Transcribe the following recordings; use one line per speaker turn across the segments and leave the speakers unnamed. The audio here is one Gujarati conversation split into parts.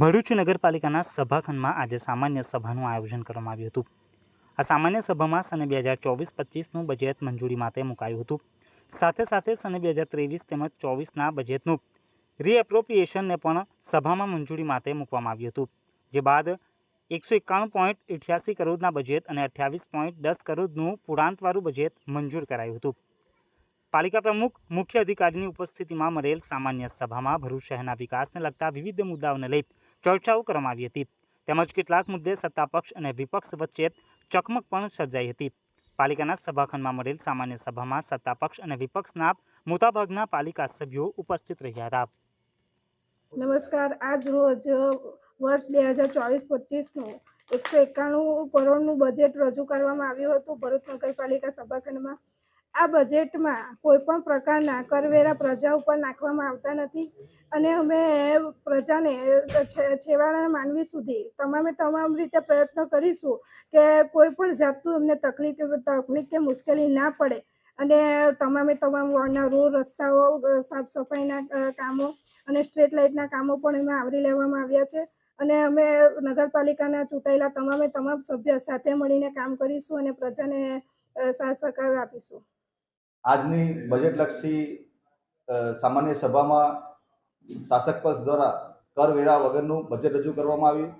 ભરૂચ નગરપાલિકાના સભાખંડમાં આજે સામાન્ય સભાનું આયોજન કરવામાં આવ્યું હતું. આ સામાન્ય સભામાં સને બે હજાર ચોવીસ પચીસનું બજેટ મંજૂરી માટે મુકાયું હતું. સાથે સાથે સને બે હજાર ત્રેવીસ તેમજ ચોવીસના બજેટનું રીએપ્રોપ્રિએશનને પણ સભામાં મંજૂરી માટે મૂકવામાં આવ્યું હતું. જે બાદ એકસો એકાણું પોઈન્ટ કરોડના બજેટ અને અઠ્યાવીસ પોઈન્ટ દસ કરોડનું પુરાંતવાળું બજેટ મંજૂર કરાયું હતું. પાલિકા પ્રમુખ મુખ્ય અધિકારીની ઉપસ્થિતિમાં મળેલ સામાન્ય સભામાં ભરૂચ શહેરના વિકાસને લગતા વિવિધ મુદ્દાઓને લઈ ચર્ચાઓ કરવામાં આવી હતી. તેમજ કેટલાક મુદ્દે સત્તાપક્ષ અને વિપક્ષ વચ્ચે ચકમક પણ સર્જાઈ હતી. પાલિકાના સભાખંડમાં મળેલ સામાન્ય સભામાં સત્તાપક્ષ અને વિપક્ષના મોટાભાગના પાલિકા સભ્યો ઉપસ્થિત રહ્યા હતા.
નમસ્કાર. આજ રોજ વર્ષ બે હજાર ચોવીસ પચીસનું એકસો એકાણું કરોડનું બજેટ રજૂ કરવામાં આવ્યું હતું. ભરૂચ નગરપાલિકા સભાખંડમાં આ બજેટમાં કોઈ પણ પ્રકારના કરવેરા પ્રજા ઉપર નાખવામાં આવતા નથી અને અમે પ્રજાને છેવાડાના માનવી સુધી તમામે તમામ રીતે પ્રયત્ન કરીશું કે કોઈ પણ જાતનું અમને તકલીફ તકલીફ કે મુશ્કેલી ના પડે અને તમામે તમામ વોર્ડના રોડ, રસ્તાઓ સાફ સફાઈના કામો અને સ્ટ્રીટ લાઇટના કામો પણ એમાં આવરી લેવામાં આવ્યા છે અને અમે નગરપાલિકાના ચૂંટાયેલા તમામે તમામ સભ્ય સાથે મળીને કામ કરીશું અને પ્રજાને સાથ સહકાર આપીશું.
આજની બજેટલક્ષી સામાન્ય સભામાં શાસક પક્ષ દ્વારા કરવેરા વગરનું બજેટ રજૂ કરવામાં આવ્યું.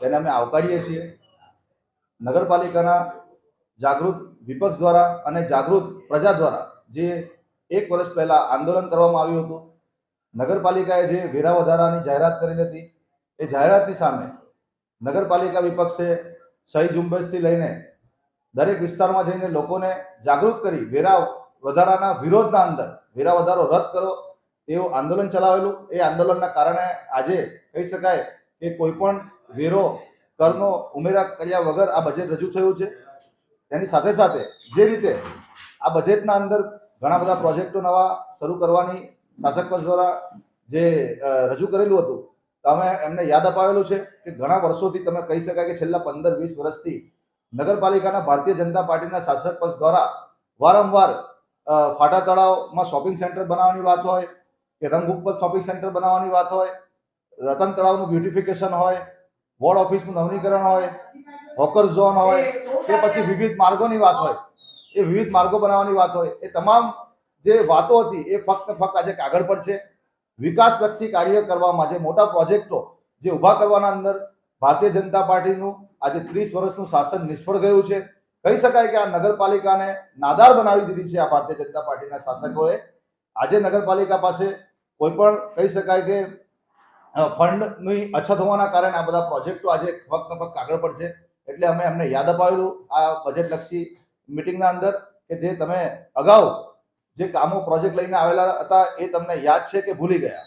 તેને અમે આવકારીએ છીએ. નગરપાલિકાના જાગૃત વિપક્ષ દ્વારા અને જાગૃત પ્રજા દ્વારા જે એક વર્ષ પહેલાં આંદોલન કરવામાં આવ્યું હતું, નગરપાલિકાએ જે વેરા વધારાની જાહેરાત કરેલી હતી, એ જાહેરાતની સામે નગરપાલિકા વિપક્ષે સહી ઝુંબેશથી લઈને દરેક વિસ્તારમાં જઈને લોકોને જાગૃત કરી વેરા વધારાના વિરોધના અંદર વેરા વધારો રદ કરો. એવું આંદોલન ચલાવેલું. એ આંદોલનના કારણે આજે કહી શકાય કે કોઈ પણ વેરો, કરનો, ઉમેરા કર્યા વગર આ બજેટ રજૂ થયું છે. તેની સાથે સાથે જે રીતે આ બજેટના અંદર ઘણા બધા પ્રોજેક્ટો નવા શરૂ કરવાની શાસક પક્ષ દ્વારા જે રજૂ કરેલું હતું, તમે એમને યાદ અપાવેલું છે કે ઘણા વર્ષોથી તમે કહી શકાય કે છેલ્લા પંદર વીસ વર્ષથી નગરપાલિકાના ભારતીય જનતા પાર્ટીના શાસક પક્ષ દ્વારા વારંવાર ફાટા તળાવમાં શોપિંગ સેન્ટર બનાવવાની વાત હોય કે રંગ ઉપર શોપિંગ સેન્ટર બનાવવાની વાત હોય રતન તળાવનું બ્યુટિફિકેશન હોય વોર્ડ ઓફિસનું નવીનીકરણ હોય હોકર ઝોન હોય કે પછી વિવિધ માર્ગોની વાત હોય. એ વિવિધ માર્ગો બનાવવાની વાત હોય. એ તમામ જે વાતો હતી એ ફક્ત ફક્ત આજે કાગળ પર છે. વિકાસલક્ષી કાર્ય કરવામાં જે મોટા પ્રોજેક્ટો જે ઊભા કરવાના અંદર ભારતીય જનતા પાર્ટીનું આજે ત્રીસ વર્ષનું શાસન નિષ્ફળ ગયું છે. કહી શકાય કે આ નગરપાલિકાને નાદાર બનાવી દીધી છે આ ભારતીય જનતા પાર્ટીના શાસકોએ. આજે નગરપાલિકા પાસે કોઈ પણ કહી શકાય કે ફંડની અછત હોવાના કારણે આ બધા પ્રોજેક્ટો આજે ફક્ત ને કાગળ પર છે. એટલે અમે એમને યાદ અપાવેલું આ બજેટલક્ષી મિટિંગના અંદર કે જે તમે અગાઉ જે કામો પ્રોજેક્ટ લઈને આવેલા હતા એ તમને યાદ છે કે ભૂલી ગયા?